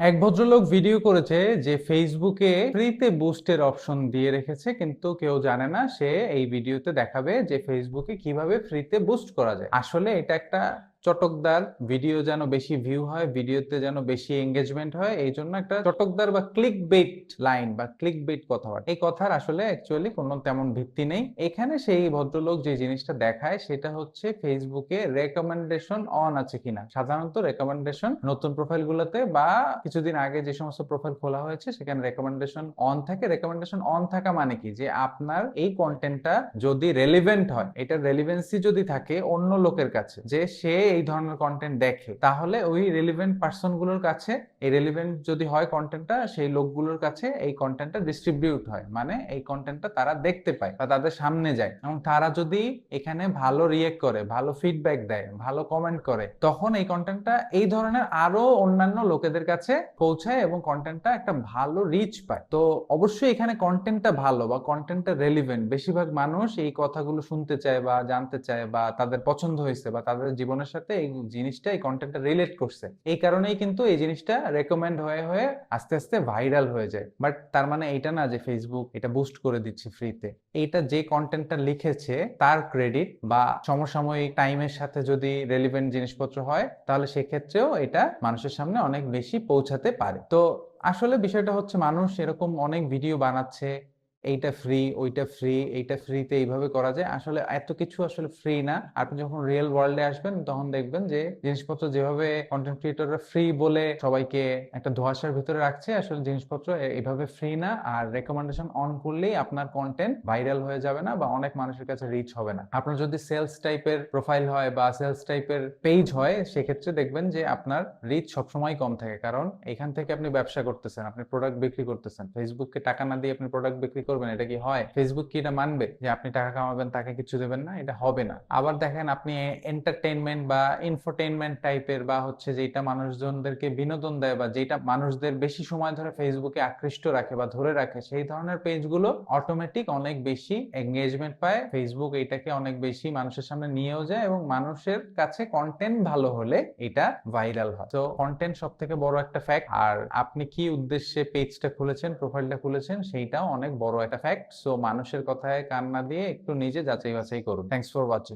এক ভদ্রলোক ভিডিও করেছে যে ফেসবুকে ফ্রিতে বুস্টের অপশন দিয়ে রেখেছে, কিন্তু কেউ জানে না সে এই ভিডিওতে দেখাবে যে ফেসবুকে কীভাবে ফ্রিতে বুস্ট করা যায়। আসলে এটা একটা চটকদার ভিডিও যেন বেশি ভিউ হয় ভিডিওতে যেন বেশি এঙ্গেজমেন্ট হয়, এই জন্য একটা চটকদার বা ক্লিক বেট লাইন বা ক্লিক বেট কথাবার্তা। এই কথার আসলে অ্যাকচুয়ালি কোনো তেমন ভিত্তি নেই। এখানে সেই ভদ্রলোক যে জিনিসটা দেখায়, সেটা হচ্ছে ফেসবুকে রেকমেন্ডেশন অন আছে কিনা। সাধারণত রেকমেন্ডেশন নতুন প্রোফাইল গুলোতে বা কিছুদিন আগে যে সমস্ত প্রোফাইল খোলা হয়েছে, সেখানে রেকমেন্ডেশন অন থাকে। রেকমেন্ডেশন অন থাকা মানে কি? যে আপনার এই কন্টেন্টটা যদি রেলিভেন্ট হয় এটার রেলিভেন্সি যদি থাকে অন্য লোকের কাছে, যে সে এই ধরনের কন্টেন্ট দেখে, তাহলে ওই রেলিভেন্ট পার্সনগুলোর কাছে, এই রেলিভেন্ট যদি হয় কন্টেন্টটা সেই লোকগুলোর কাছে এই কন্টেন্টটা ডিস্ট্রিবিউট হয়। মানে এই কন্টেন্টটা তারা দেখতে পায় বা তাদের সামনে যায়। এবং তারা যদি এখানে ভালো রিয়েক্ট করে, ভালো ফিডব্যাক দেয়, ভালো কমেন্ট করে, তখন এই কন্টেন্টটা এই ধরনের আরও অন্যান্য লোকেদের কাছে পৌঁছায় এবং কন্টেন্টটা একটা ভালো রিচ পায়। তো অবশ্যই এখানে কন্টেন্টটা ভালো বা কন্টেন্টটা রেলিভেন্ট বেশিরভাগ মানুষ এই কথাগুলো শুনতে চায় বা জানতে চায় বা তাদের পছন্দ হয়েছে বা তাদের জীবনের সাথে এই জিনিসটা এই কন্টেন্টটা রিলেট করছে। এই কারণেই কিন্তু এই জিনিসটা রেকমেন্ড হয়ে হয়ে আস্তে আস্তে ভাইরাল হয়ে যায়। বাট তার মানে এইটা না যে ফেসবুক এটা বুস্ট করে দিচ্ছে ফ্রিতে এইটা যে কন্টেন্টটা লিখেছে, তার ক্রেডিট বা সমসাময়িক টাইমের সাথে যদি রেলিভেন্ট জিনিসপত্র হয়, তাহলে সেক্ষেত্রেও এটা মানুষের সামনে অনেক বেশি পৌঁছাতে পারে। তো আসলে বিষয়টা হচ্ছে মানুষ এরকম অনেক ভিডিও বানাচ্ছে এইটা ফ্রি ওইটা ফ্রি এইটা ফ্রিতে এইভাবে করা যায়। আসলে এত কিছু আসলে ফ্রি না। আপনি যখন রিয়েল ওয়ার্ল্ডে আসবেন, তখন দেখবেন যে জিনিসপত্র যেভাবে কন্টেন্ট ক্রিয়েটররা ফ্রি বলে সবাইকে একটা ধোঁয়াশার ভিতরে রাখছে, আসলে জিনিসপত্র এইভাবে ফ্রি না। আর রেকমেন্ডেশন অন করলেই আপনার কন্টেন্ট ভাইরাল হয়ে যাবে না বা অনেক মানুষের কাছে রিচ হবে না। আপনার যদি সেলস টাইপের প্রোফাইল হয় বা সেলস টাইপের পেজ হয়, সেক্ষেত্রে দেখবেন যে আপনার রিচ সবসময় কম থাকে। কারণ এখান থেকে আপনি ব্যবসা করতেছেন, আপনি প্রোডাক্ট বিক্রি করতেছেন। ফেসবুককে টাকা না দিয়ে আপনি প্রোডাক্ট বিক্রি করবেন, এটা কি হয়? ফেসবুক কি এটা মানবে? যে আপনি টাকা কামাবেন, তাকে কিছু দেবেন না, এটা হবে না। আবার দেখেন আপনি এন্টারটেইনমেন্ট বা ইনফোটেইনমেন্ট টাইপের বা হচ্ছে যেটা মানুষজনদেরকে বিনোদন দেয় বা যেটা মানুষদের বেশি সময় ধরে ফেসবুকে আকৃষ্ট রাখে বা ধরে রাখে, সেই ধরনের পেজগুলো অটোমেটিক অনেক বেশি এঙ্গেজমেন্ট পায়। ফেসবুক এটাকে অনেক বেশি মানুষের সামনে নিয়েও যায় এবং মানুষের কাছে কন্টেন্ট ভালো হলে এটা ভাইরাল হয়। তো কন্টেন্ট সব থেকে বড় একটা ফ্যাক্ট আর আপনি কি উদ্দেশ্যে পেজটা খুলেছেন প্রোফাইলটা খুলেছেন, সেইটাও অনেক বড় একটা ফ্যাক্ট সো মানুষের কথায় কান না দিয়ে একটু নিজে যাচাই বাছাই করুন। Thanks for watching